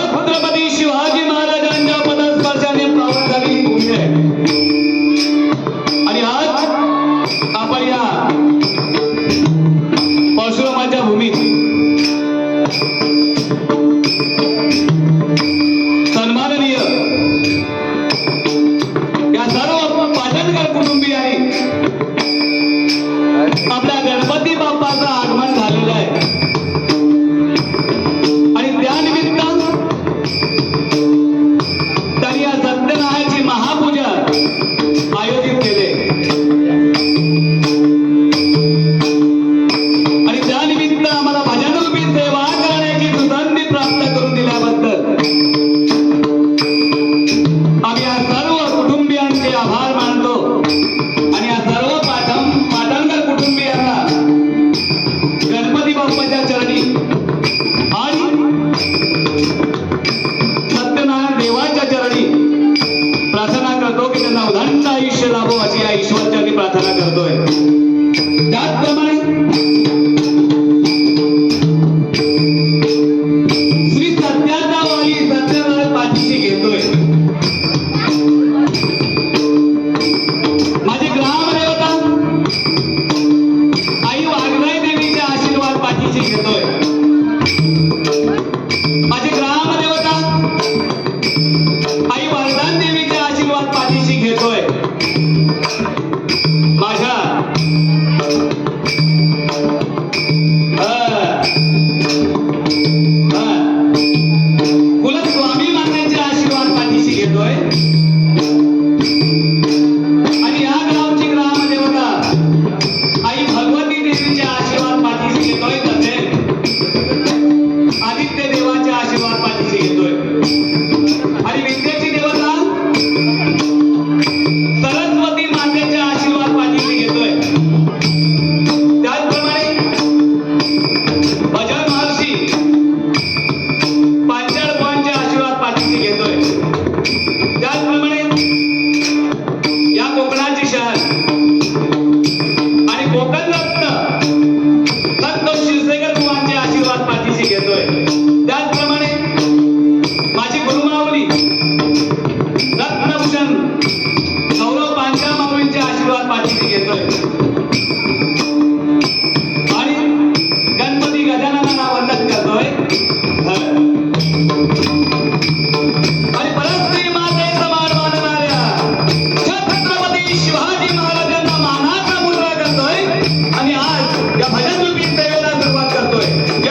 छत्रपती शिवाजी महाराजांच्या पदस्पर्शाने प्राप्त झाली भूमी आहे आणि आज आपण या परशुरामांच्या भूमीची ईश्वर चरणी प्रार्थना करतोय त्याचप्रमाणे Enjoy.